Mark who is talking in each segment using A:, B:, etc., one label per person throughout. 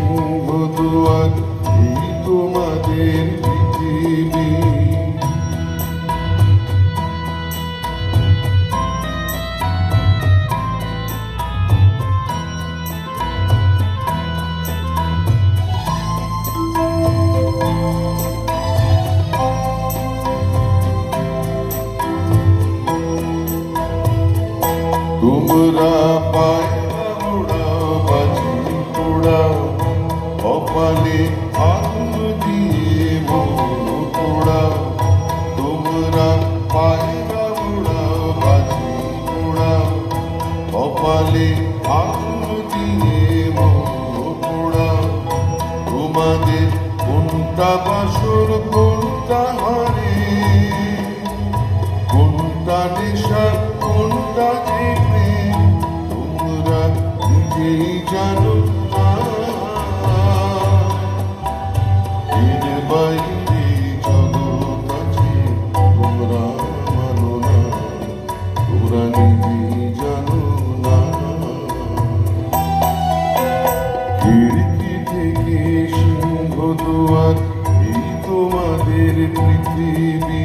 A: খিড়কি থেকে সিংহ দুয়ার এই তোমাদের পৃথিবী তোমরা পায়রা কপালে আগুন দিয়ে মন পোড়াও তোমরা পায়রা উড়াও বাজি উড়াও কপালে আগুন দিয়ে মন পোড়াও তোমাদের কোনটা বাসর, কোনটা হারে? কোনটা নেশা, কোনটা চেপে তোমরা নিজেই জানো খিড়কি থেকে সিংহ দুয়ার এই তোমাদের পৃথিবী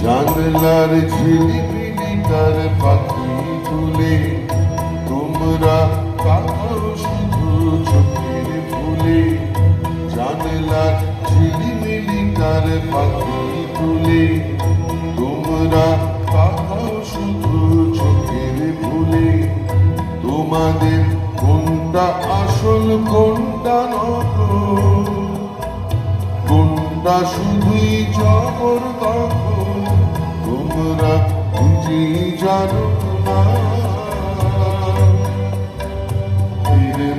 A: জানলার ঝিলিমিলি তার পাখি তুলে তোমরা কাকাও শুধু চোখের ফুলে জানলার ঝিলিমিলি তার পাখি তুলে, তোমরা কাকাও শুধু চোখের ফুলে, তোমাদের কোনটা আসল, কোনটা নকল? কোনটা শুধুই জবর দখল তোমরা নিজেই জানো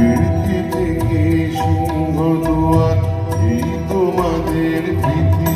A: কীর্তি থেকে সিংহ দোয়ার? এই তোমাদের পৃথিবী